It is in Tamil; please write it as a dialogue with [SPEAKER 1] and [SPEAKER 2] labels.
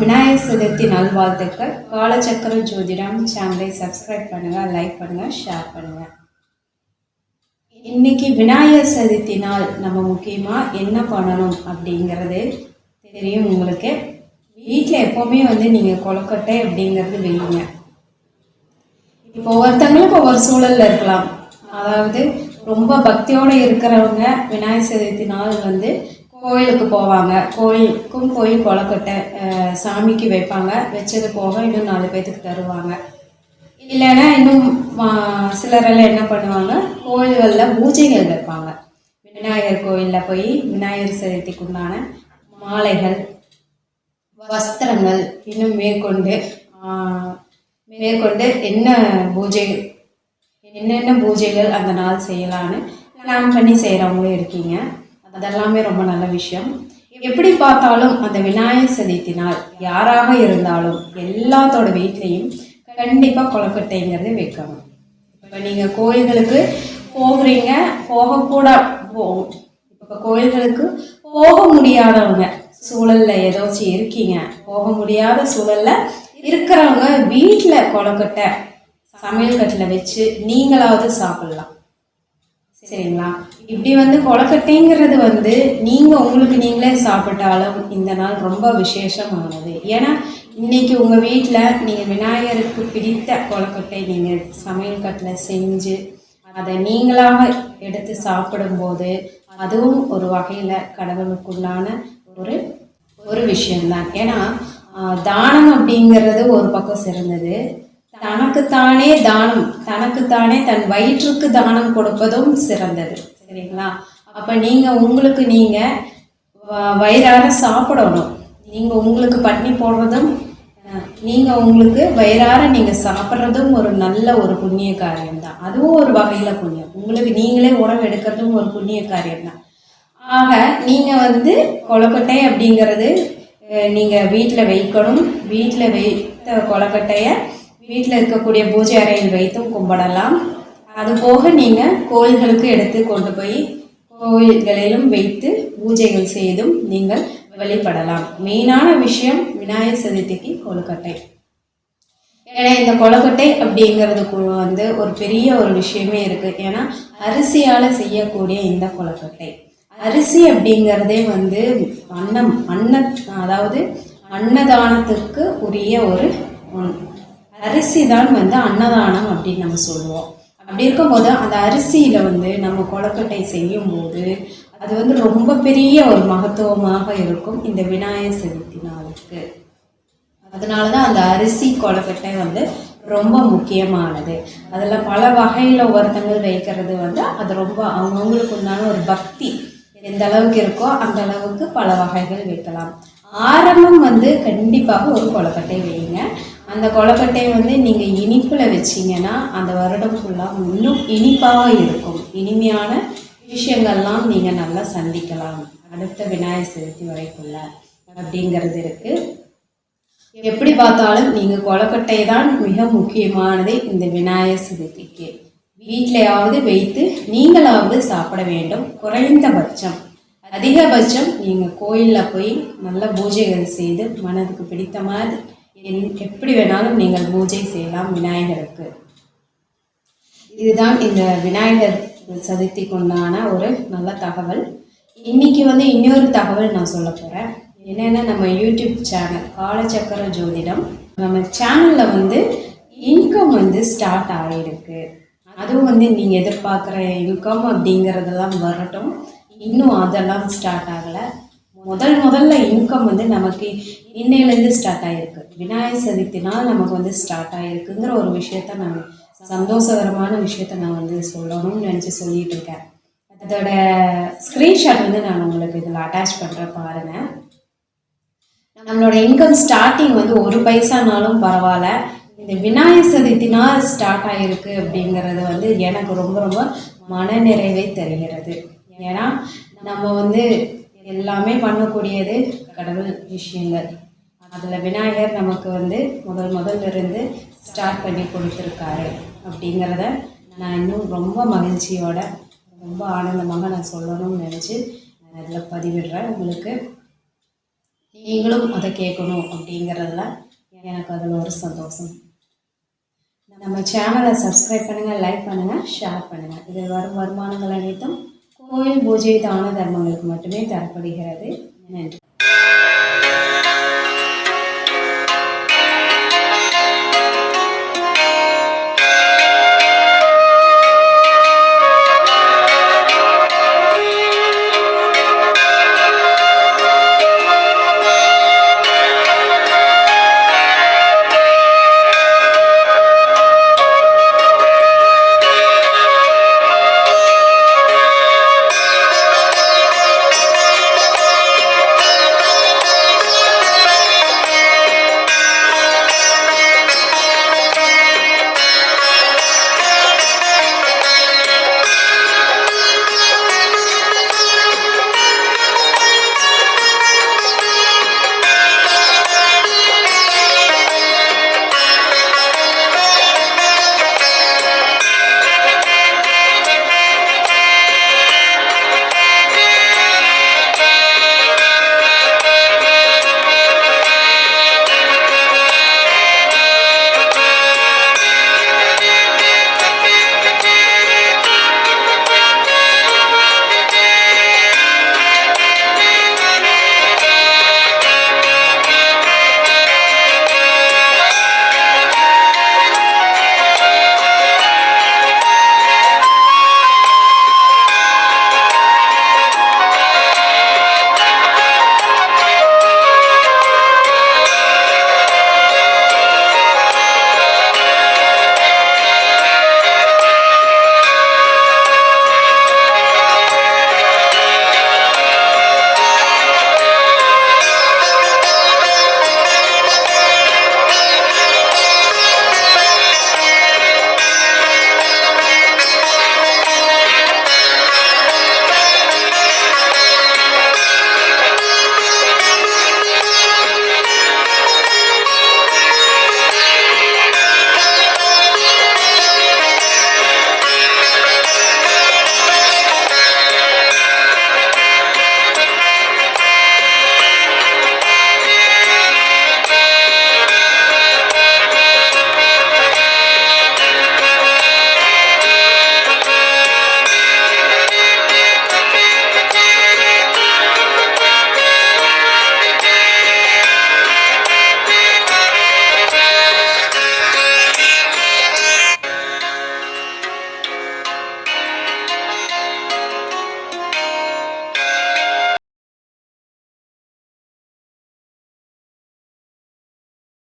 [SPEAKER 1] விநாயகர் சதுர்த்தி நல்வாழ்த்துக்கள். காலச்சக்கர ஜோதிடம் சேனலை சப்ஸ்கிரைப் பண்ணுங்கள் லைக் பண்ணுங்கள் ஷேர் பண்ணுங்கள் இன்னைக்கு விநாயகர் சதுர்த்தி நாள் நம்ம முக்கியமாக என்ன பண்ணணும் அப்படிங்கிறது தெரியும் உங்களுக்கு. வீட்டில் எப்போவுமே வந்து நீங்கள் கொலக்கட்டை அப்படிங்கிறது வைங்க இப்போ ஒவ்வொருத்தங்களுக்கு ஒவ்வொரு சூழலில் இருக்கலாம். அதாவது ரொம்ப பக்தியோடு இருக்கிறவங்க விநாயகர் சதுர்த்தி நாள் வந்து கோயிலுக்கு போவாங்க. கோயிலுக்கும் கோயில் கொலக்கட்டை சாமிக்கு வைப்பாங்க. வச்சது போக இன்னும் நாலு பேத்துக்கு தருவாங்க. இல்லைன்னா இன்னும் சிலரெல்லாம் என்ன பண்ணுவாங்க? கோயில்களில் பூஜைகள் வைப்பாங்க. விநாயகர் கோயிலில் போய் விநாயகர் சதுர்த்திக்கு உண்டான மாலைகள் வஸ்திரங்கள் இன்னும் மேற்கொண்டு மேற்கொண்டு என்ன பூஜை என்னென்ன பூஜைகள் அந்த நாள் செய்யலான்னு பிளான் பண்ணி செய்கிறவங்களும் இருக்கீங்க. அதெல்லாமே ரொம்ப நல்ல விஷயம். எப்படி பார்த்தாலும் அந்த விநாயகர் சதுர்த்தி நாள் யாராக இருந்தாலும் எல்லாத்தோட வீட்லேயும் கண்டிப்பாக கொலக்கட்டைங்கிறது வைக்கணும். இப்போ நீங்கள் கோயில்களுக்கு போகிறீங்க போகக்கூட போ இப்போ கோயில்களுக்கு போக முடியாதவங்க சூழல்ல ஏதாச்சும் இருக்கீங்க போக முடியாத சூழல்ல இருக்கிறவங்க வீட்டில் கொலக்கட்டை சமையல் கட்டில் வச்சு நீங்களாவது சாப்பிடலாம். சரிங்களா? இப்படி வந்து கொலக்கட்டைங்கிறது வந்து நீங்கள் உங்களுக்கு நீங்களே சாப்பிட்டாலும் இந்த நாள் ரொம்ப விசேஷமானது. ஏன்னா இன்னைக்கு உங்கள் வீட்டில் நீங்கள் விநாயகருக்கு பிடித்த கொலக்கட்டை நீங்கள் சமையல் கட்டில் செஞ்சு அதை நீங்களாக எடுத்து சாப்பிடும்போது அதுவும் ஒரு வகையில் கடவுளுக்குள்ளான ஒரு ஒரு விஷயம்தான். ஏன்னா தானம் அப்படிங்கிறது ஒரு பக்கம் சிறந்தது. தனக்குத்தானே தானம் தனக்குத்தானே தன் வயிற்றுக்கு தானம் கொடுப்பதும் சிறந்தது. சரிங்களா? அப்போ நீங்கள் உங்களுக்கு நீங்கள் வயிறார சாப்பிடணும். நீங்கள் உங்களுக்கு பட்னி போடுறதும் நீங்கள் உங்களுக்கு வயிறார நீங்கள் சாப்பிட்றதும் ஒரு நல்ல ஒரு புண்ணிய காரியம் தான் அதுவும் ஒரு வகையில் புண்ணியம். உங்களுக்கு நீங்களே உணவு எடுக்கிறதும் ஒரு புண்ணிய காரியம் தான் ஆக நீங்கள் வந்து கொலக்கட்டை அப்படிங்கிறது நீங்கள் வீட்டில் வைக்கணும். வீட்டில் வைத்த கொலக்கட்டையை வீட்டில் இருக்கக்கூடிய பூஜை அறையில் வைத்தும் கும்பிடலாம். அது போக நீங்கள் கோயில்களுக்கு எடுத்து கொண்டு போய் கோயில்களிலும் வைத்து பூஜைகள் செய்தும் நீங்கள் வழிபடலாம். மெயினான விஷயம் விநாயகர் சதுர்த்திக்கு கொழுக்கட்டை. ஏன்னா இந்த கொலக்கட்டை அப்படிங்கிறது வந்து ஒரு பெரிய ஒரு விஷயமே இருக்குது ஏன்னா அரிசியால் செய்யக்கூடிய இந்த கொலக்கட்டை அரிசி அப்படிங்கிறதே வந்து அன்னம் அன்ன அதாவது அன்னதானத்துக்கு உரிய ஒரு ஒன்று அரிசி தான் வந்து அன்னதானம் அப்படின்னு நம்ம சொல்லுவோம். அப்படி இருக்கும்போது அந்த அரிசியில் வந்து நம்ம கொலக்கட்டை செய்யும்போது அது வந்து ரொம்ப பெரிய ஒரு மகத்துவமாக இருக்கும் இந்த விநாயகர் சதுர்த்தி நாளுக்கு. அதனால தான் அந்த அரிசி கொலக்கட்டை வந்து ரொம்ப முக்கியமானது. அதில் பல வகையில் ஒருத்தங்கள் வைக்கிறது வந்து அது ரொம்ப அவங்கவுங்களுக்கு உண்டான ஒரு பக்தி. எந்த அளவுக்கு இருக்கோ அந்த அளவுக்கு பல வகைகள் வைக்கலாம். ஆரம்பம் வந்து கண்டிப்பாக ஒரு கொலக்கட்டை வைங்க அந்த கொலக்கட்டையை வந்து நீங்கள் இனிப்பில் வச்சீங்கன்னா அந்த வருடம் ஃபுல்லாக இன்னும் இனிப்பாக இருக்கும். இனிமையான விஷயங்கள்லாம் நீங்கள் நல்லா சந்திக்கலாம். அடுத்த விநாயகர் சதுர்த்தி வரைக்குள்ள அப்படிங்கிறது இருக்குது எப்படி பார்த்தாலும் நீங்கள் கொலக்கட்டை தான் மிக முக்கியமானது இந்த விநாயகர் சதுர்த்திக்கு. வீட்டிலையாவது வைத்து நீங்களாவது சாப்பிட வேண்டும். குறைந்தபட்சம். அதிகபட்சம் நீங்கள் கோயிலில் போய் நல்ல பூஜைகள் செய்து மனதுக்கு பிடித்த மாதிரி என்- எப்படி வேணாலும் நீங்கள் பூஜை செய்யலாம் விநாயகருக்கு. இதுதான் இந்த விநாயகர் சதுர்த்தி கொண்டான ஒரு நல்ல தகவல். இன்னைக்கு வந்து இன்னொரு தகவல் நான் சொல்ல போகிறேன் என்னென்னா நம்ம யூடியூப் சேனல் காலச்சக்கர ஜோதிடம். நம்ம சேனலில் வந்து இன்கம் வந்து ஸ்டார்ட் ஆகிருக்கு அதுவும் வந்து நீங்கள் எதிர்பார்க்குற இன்கம் அப்படிங்கிறதெல்லாம் வரட்டும். இன்னும் அதெல்லாம் ஸ்டார்ட் ஆகலை. முதல் முதல்ல இன்கம் வந்து நமக்கு இன்னையிலேருந்து ஸ்டார்ட் ஆகிருக்கு விநாயகர் சதுர்த்தினால் நமக்கு வந்து ஸ்டார்ட் ஆகிருக்குங்கிற ஒரு விஷயத்த நான் சந்தோஷகரமான விஷயத்த நான் வந்து சொல்லணும்னு நினச்சி சொல்லிட்டு இருக்கேன். அதோட ஸ்க்ரீன்ஷாட் வந்து நான் உங்களுக்கு இதில் அட்டாச் பண்ணுற பாருங்கள் நம்மளோட இன்கம் ஸ்டார்டிங் வந்து ஒரு பைசானாலும் பரவாயில்ல. இந்த விநாயகர் சதுர்த்தினால் ஸ்டார்ட் ஆகிருக்கு அப்படிங்கிறது வந்து எனக்கு ரொம்ப ரொம்ப மனநிறைவை தருகிறது. ஏன்னா நம்ம வந்து எல்லாமே பண்ணக்கூடியது கடவுள் விஷயங்கள். அதில் விநாயகர் நமக்கு வந்து முதல் முதல்ல இருந்து ஸ்டார்ட் பண்ணி கொடுத்துருக்காரு அப்படிங்கிறத நான் இன்னும் ரொம்ப மகிழ்ச்சியோட ரொம்ப ஆனந்தமாக நான் சொல்லணும்னு நினச்சி நான் இதில் பதிவிடுறேன். உங்களுக்கு நீங்களும் அதை கேட்கணும் அப்படிங்கிறதுல எனக்கு அதில் ஒரு சந்தோஷம். நம்ம சேனலை சப்ஸ்கிரைப் பண்ணுங்கள் லைக் பண்ணுங்கள் ஷேர் பண்ணுங்கள் இது வரும் வருமானங்கள் அனைத்தும் கோயில் பூஜை தான தர்மங்களுக்கு மட்டுமே தரப்படுகிறது. நன்றி.